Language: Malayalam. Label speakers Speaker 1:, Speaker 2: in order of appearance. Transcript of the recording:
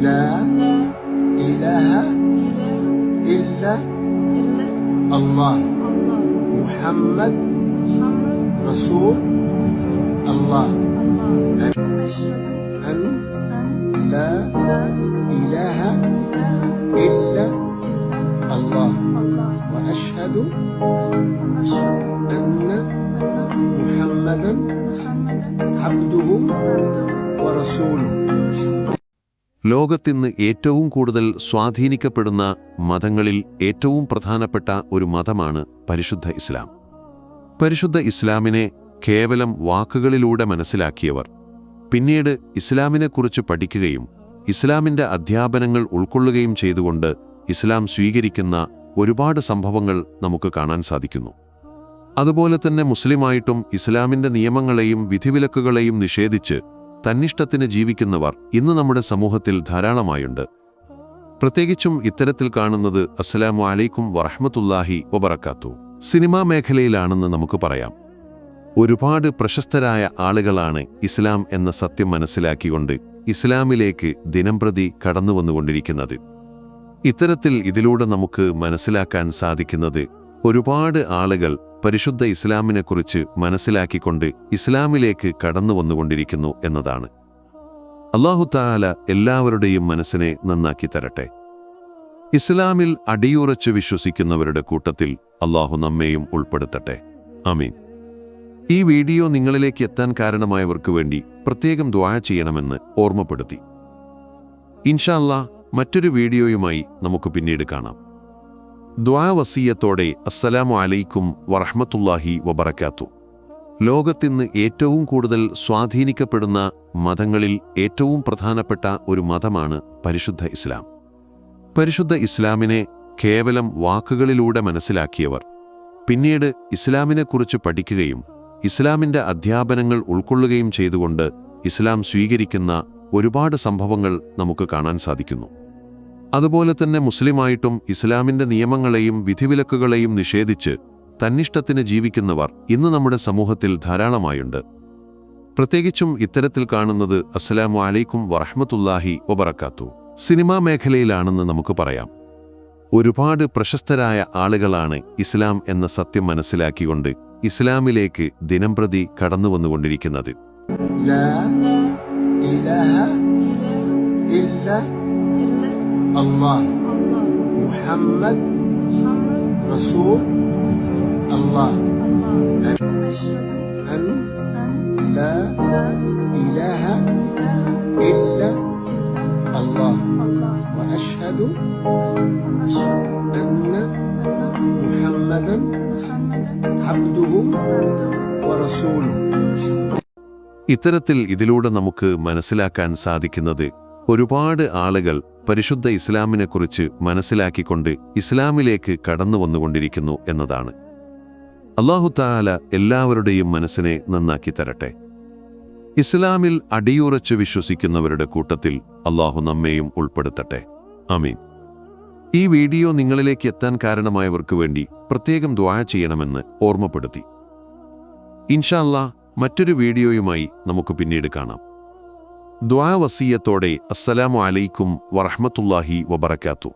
Speaker 1: لا إله إلا الله. محمد رسول الله. أن لا إله إلا الله. وأشهد أن محمدا عبده ورسوله.
Speaker 2: ലോകത്തിന്ന് ഏറ്റവും കൂടുതൽ സ്വാധീനിക്കപ്പെടുന്ന മതങ്ങളിൽ ഏറ്റവും പ്രധാനപ്പെട്ട ഒരു മതമാണ് പരിശുദ്ധ ഇസ്ലാം. പരിശുദ്ധ ഇസ്ലാമിനെ കേവലം വാക്കുകളിലൂടെ മനസ്സിലാക്കിയവർ പിന്നീട് ഇസ്ലാമിനെക്കുറിച്ച് പഠിക്കുകയും ഇസ്ലാമിന്റെ അധ്യാപനങ്ങൾ ഉൾക്കൊള്ളുകയും ചെയ്തുകൊണ്ട് ഇസ്ലാം സ്വീകരിക്കുന്ന ഒരുപാട് സംഭവങ്ങൾ നമുക്ക് കാണാൻ സാധിക്കുന്നു. അതുപോലെ തന്നെ മുസ്ലിമായിട്ടും ഇസ്ലാമിന്റെ നിയമങ്ങളെയും വിധിവിലക്കുകളെയും നിഷേധിച്ച് തന്നിഷ്ടത്തിന് ജീവിക്കുന്നവർ ഇന്ന് നമ്മുടെ സമൂഹത്തിൽ ധാരാളമായുണ്ട്. പ്രത്യേകിച്ചും ഇത്തരത്തിൽ കാണുന്നത് അസ്സലാമു അലൈക്കും വറഹമത്തുല്ലാഹി വബറക്കാത്തു സിനിമാ മേഖലയിലാണെന്ന് നമുക്ക് പറയാം. ഒരുപാട് പ്രശസ്തരായ ആളുകളാണ് ഇസ്ലാം എന്ന സത്യം മനസ്സിലാക്കിക്കൊണ്ട് ഇസ്ലാമിലേക്ക് ദിനംപ്രതി കടന്നുവന്നുകൊണ്ടിരിക്കുന്നത്. ഇത്തരത്തിൽ ഇതിലൂടെ നമുക്ക് മനസ്സിലാക്കാൻ സാധിക്കുന്നത് ഒരുപാട് ആളുകൾ പരിശുദ്ധ ഇസ്ലാമിനെക്കുറിച്ച് മനസ്സിലാക്കിക്കൊണ്ട് ഇസ്ലാമിലേക്ക് കടന്നു വന്നുകൊണ്ടിരിക്കുന്നു എന്നതാണ് അള്ളാഹുത്താല എല്ലാവരുടെയും മനസ്സിനെ നന്നാക്കി തരട്ടെ. ഇസ്ലാമിൽ അടിയുറച്ച് വിശ്വസിക്കുന്നവരുടെ കൂട്ടത്തിൽ അള്ളാഹു നമ്മെയും ഉൾപ്പെടുത്തട്ടെ. അമീൻ ഈ വീഡിയോ നിങ്ങളിലേക്ക് എത്താൻ കാരണമായവർക്ക് വേണ്ടി പ്രത്യേകം ദ്വാ ചെയ്യണമെന്ന് ഓർമ്മപ്പെടുത്തി. ഇൻഷാല്ലാ മറ്റൊരു വീഡിയോയുമായി നമുക്ക് പിന്നീട് കാണാം. ദ്വാവസീയത്തോടെ അസ്സലാമു അലൈക്കും വറഹ്മത്തുള്ളാഹി വബറക്കാത്തു ലോകത്തിന്ന് ഏറ്റവും കൂടുതൽ സ്വാധീനിക്കപ്പെടുന്ന മതങ്ങളിൽ ഏറ്റവും പ്രധാനപ്പെട്ട ഒരു മതമാണ് പരിശുദ്ധ ഇസ്ലാം. പരിശുദ്ധ ഇസ്ലാമിനെ കേവലം വാക്കുകളിലൂടെ മനസ്സിലാക്കിയവർ പിന്നീട് ഇസ്ലാമിനെക്കുറിച്ച് പഠിക്കുകയും ഇസ്ലാമിന്റെ അധ്യാപനങ്ങൾ ഉൾക്കൊള്ളുകയും ചെയ്തുകൊണ്ട് ഇസ്ലാം സ്വീകരിക്കുന്ന ഒരുപാട് സംഭവങ്ങൾ നമുക്ക് കാണാൻ സാധിക്കുന്നു. അതുപോലെ തന്നെ മുസ്ലിമായിട്ടും ഇസ്ലാമിന്റെ നിയമങ്ങളെയും വിധിവിലക്കുകളെയും നിഷേധിച്ച് തന്നിഷ്ടത്തിന് ജീവിക്കുന്നവർ ഇന്ന് നമ്മുടെ സമൂഹത്തിൽ ധാരാളമായുണ്ട്. പ്രത്യേകിച്ചും ഇത്തരത്തിൽ കാണുന്നത് അസ്സലാമു അലൈക്കും വറഹമത്തുല്ലാഹി ഒബറക്കാത്തു സിനിമാ മേഖലയിലാണെന്ന് നമുക്ക് പറയാം. ഒരുപാട് പ്രശസ്തരായ ആളുകളാണ് ഇസ്ലാം എന്ന സത്യം മനസ്സിലാക്കിക്കൊണ്ട് ഇസ്ലാമിലേക്ക് ദിനംപ്രതി കടന്നു
Speaker 1: വന്നുകൊണ്ടിരിക്കുന്നത്.
Speaker 3: ഇല്ല
Speaker 1: إله
Speaker 3: إله
Speaker 1: إلا
Speaker 3: إلا
Speaker 1: الله
Speaker 3: الله
Speaker 1: محمد
Speaker 3: محمد
Speaker 1: رسول
Speaker 3: رسول
Speaker 1: الله
Speaker 3: الله أشهد
Speaker 1: أن
Speaker 3: أن
Speaker 1: لا
Speaker 3: لا
Speaker 1: إله
Speaker 3: إله
Speaker 1: إلا
Speaker 3: إلا
Speaker 1: الله
Speaker 3: الله
Speaker 1: وأشهد
Speaker 3: ونشهد
Speaker 1: أن
Speaker 3: أن
Speaker 1: محمدا
Speaker 3: محمدا
Speaker 1: عبده
Speaker 3: عبده
Speaker 1: ورسوله
Speaker 3: ورسوله
Speaker 2: ഇത്തരത്തിൽ ഇതിലൂടെ നമുക്ക് മനസ്സിലാക്കാൻ സാധിക്കുന്നത് ഒരുപാട് ആളുകൾ പരിശുദ്ധ ഇസ്ലാമിനെക്കുറിച്ച് മനസ്സിലാക്കിക്കൊണ്ട് ഇസ്ലാമിലേക്ക് കടന്നു വന്നുകൊണ്ടിരിക്കുന്നു എന്നതാണ്. അള്ളാഹുത്താല എല്ലാവരുടെയും മനസ്സിനെ നന്നാക്കി തരട്ടെ. ഇസ്ലാമിൽ അടിയുറച്ച് വിശ്വസിക്കുന്നവരുടെ കൂട്ടത്തിൽ അള്ളാഹു നമ്മെയും ഉൾപ്പെടുത്തട്ടെ. അമീൻ ഈ വീഡിയോ നിങ്ങളിലേക്ക് എത്താൻ കാരണമായവർക്ക് വേണ്ടി പ്രത്യേകം ദ്വാ ചെയ്യണമെന്ന് ഓർമ്മപ്പെടുത്തി. ഇൻഷാല്ലാ മറ്റൊരു വീഡിയോയുമായി നമുക്ക് പിന്നീട് കാണാം. ദ്വാവസീയത്തോടെ അസ്സലാമു അലൈക്കും വറഹ്മത്തുള്ളാഹി വബറക്കാത്തു